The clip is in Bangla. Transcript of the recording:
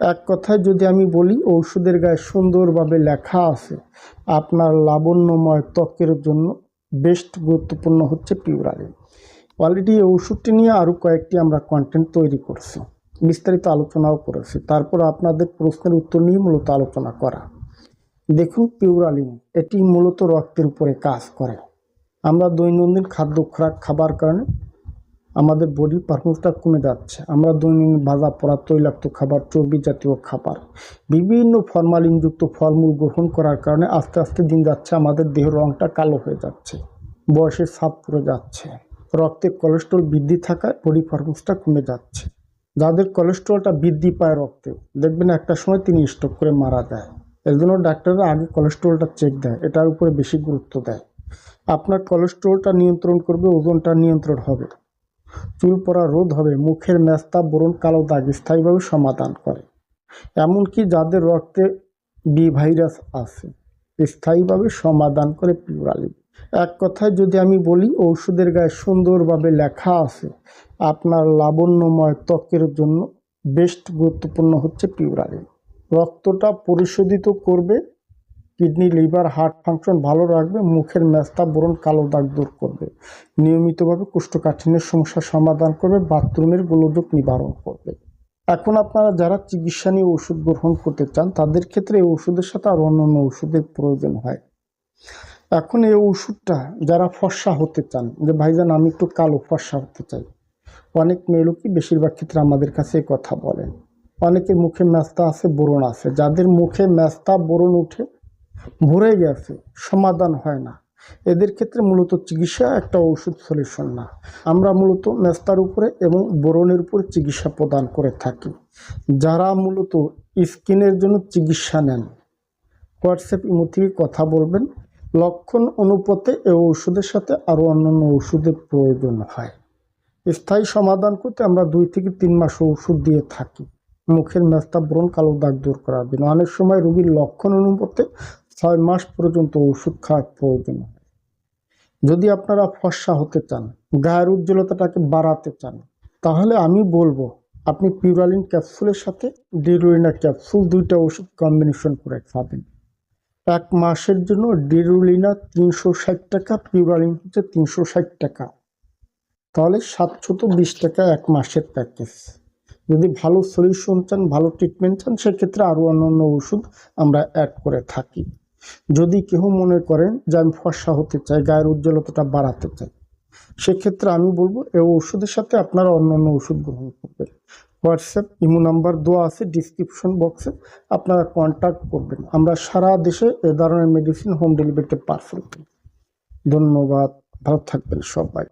এক কথায় যদি আমি বলি, ঔষধের গায়ে সুন্দরভাবে লেখা আছে, আপনার লাবণ্যময় ত্বকের জন্য বেস্ট গুরুত্বপূর্ণ হচ্ছে পিউরালিন। অলরেডি এই ওষুধটি নিয়ে আরও কয়েকটি আমরা কন্টেন্ট তৈরি করছি, বিস্তারিত আলোচনাও করেছি। তারপর আপনাদের প্রশ্নের উত্তর নিয়ে মূলত আলোচনা করা। দেখুন, পিউরালিন এটি মূলত রক্তের উপরে কাজ করে। আমরা দৈনন্দিন খাদ্য খোরাক, খাবার কারণে আমাদের বডি পারফরমেন্সটা কমে যাচ্ছে। আমরা দৈনন্দিন ভাজা পোড়া, তৈলাক্ত খাবার চর্বি জাতীয় খাবার, বিভিন্ন ফরমালিনযুক্ত ফলমূল গ্রহণ করার কারণে আস্তে আস্তে দিন যাচ্ছে, আমাদের দেহের রঙটা কালো হয়ে যাচ্ছে, বয়সের ছাপ পড়ে যাচ্ছে, রক্তে কোলেস্ট্রল বৃদ্ধি থাকায় বডি পারফরমেন্সটা কমে যাচ্ছে। যাদের কোলেস্ট্রলটা বৃদ্ধি পায় রক্তে দেখবেন একটা সময় তিনি স্ট্রোক করে মারা যায়। এর জন্য ডাক্তাররা আগে কোলেস্ট্রলটা চেক দেয়, এটার উপরে বেশি গুরুত্ব দেয়। আপনার কোলেস্ট্রলটা নিয়ন্ত্রণ করবে, ওজনটা নিয়ন্ত্রণ হবে। চুল পড়া রোধ হবে, মুখের মেস্তা বরণ কালো দাগ স্থায়ীভাবে সমাধান করে। এমনকি যাদের রক্তে বি ভাইরাস আছে, স্থায়ীভাবে সমাধান করে পিউরালিন এক কথায় যদি আমি বলি, ঔষধের গায়ে সুন্দরভাবে লেখা আছে, আপনার লাবণ্যময় ত্বকের জন্য বেস্ট গুরুত্বপূর্ণ হচ্ছে পিউরালিন রক্তটা পরিশোধিত করবে কিডনি, লিভার, হার্ট ফাংশন ভালো রাখবে, মুখের মেস্তা বরণ কালো দাগ দূর করবে। নিয়মিতভাবে কোষ্ঠকাঠিন্যের সমস্যার সমাধান করবে, বাথরুমের গোলযোগ নিবারণ করবে। এখন আপনারা যারা চিকিৎসা নিয়ে ওষুধ গ্রহণ করতে চান, তাদের ক্ষেত্রে এই ওষুধের সাথে আরও অন্যান্য ওষুধের প্রয়োজন হয়। এখন এই ওষুধটা যারা ফর্সা হতে চান, যে ভাইজান আমি একটু কালো ফর্সা হতে চাই, অনেক মেয়ে লোকই বেশিরভাগ ক্ষেত্রে আমাদের কাছে কথা বলেন। অনেকের মুখে ম্যাস্তা আছে বোরন আছে। যাদের মুখে ম্যাস্তা বোরন উঠে ভরে গেছে, সমাধান হয় না। এদের ক্ষেত্রে মূলত চিকিৎসা একটা ওষুধ সলিউশন না। আমরা মূলত মেস্তার উপরে এবং বোরনের উপরে চিকিৎসা প্রদান করে থাকি। যারা মূলত স্কিনের জন্য চিকিৎসা নেন, হোয়াটসঅ্যাপ ইমো থেকে কথা বলবেন। লক্ষণ অনুপাতে এ ওষুধের সাথে আরও অন্যান্য ওষুধের প্রয়োজন হয়। স্থায়ী সমাধান করতে আমরা দুই থেকে তিন মাস ওষুধ দিয়ে থাকি। মুখের মেস্তা, ব্রণ, কালো দাগ দূর করার জন্য। অনেক সময় রোগীর লক্ষণ অনুপাতে ছয় মাস পর্যন্ত ওষুধ খাওয়ার প্রয়োজন যদি আপনারা ফর্সা হতে চান, গায়ের উজ্জ্বলতাটাকে বাড়াতে চান, তাহলে আমি বলব, আপনি পিউরালিন ক্যাপসুলের সাথে ডিরুলিনা ক্যাপসুল দুইটা ওষুধ কম্বিনেশন করে খাবেন। এক মাসের জন্য ডিরুলিনা তিনশো ষাট টাকা, পিউরালিন হচ্ছে তিনশো ষাট টাকা। তাহলে সাতশত বিশ টাকা এক মাসের প্যাকেজ যদি ভালো সলিউশন চান, ভালো ট্রিটমেন্ট চান, সেক্ষেত্রে আরও অন্যান্য ওষুধ আমরা অ্যাড করে থাকি। যদি কেহ মনে করেন যে আমি ফর্সা হতে চাই, গায়ের উজ্জ্বলতাটা বাড়াতে চাই, সেক্ষেত্রে আমি বলব, এ ওষুধের সাথে আপনারা অন্যান্য ওষুধ গ্রহণ করবেন। হোয়াটসঅ্যাপ, ইমো নাম্বার দেওয়া আছে ডিসক্রিপশন বক্সে, আপনারা কন্ট্যাক্ট করবেন। আমরা সারা দেশে এ ধরনের মেডিসিন হোম ডেলিভারিতে পার্সেল করি। ধন্যবাদ, ভালো থাকবেন সবাই।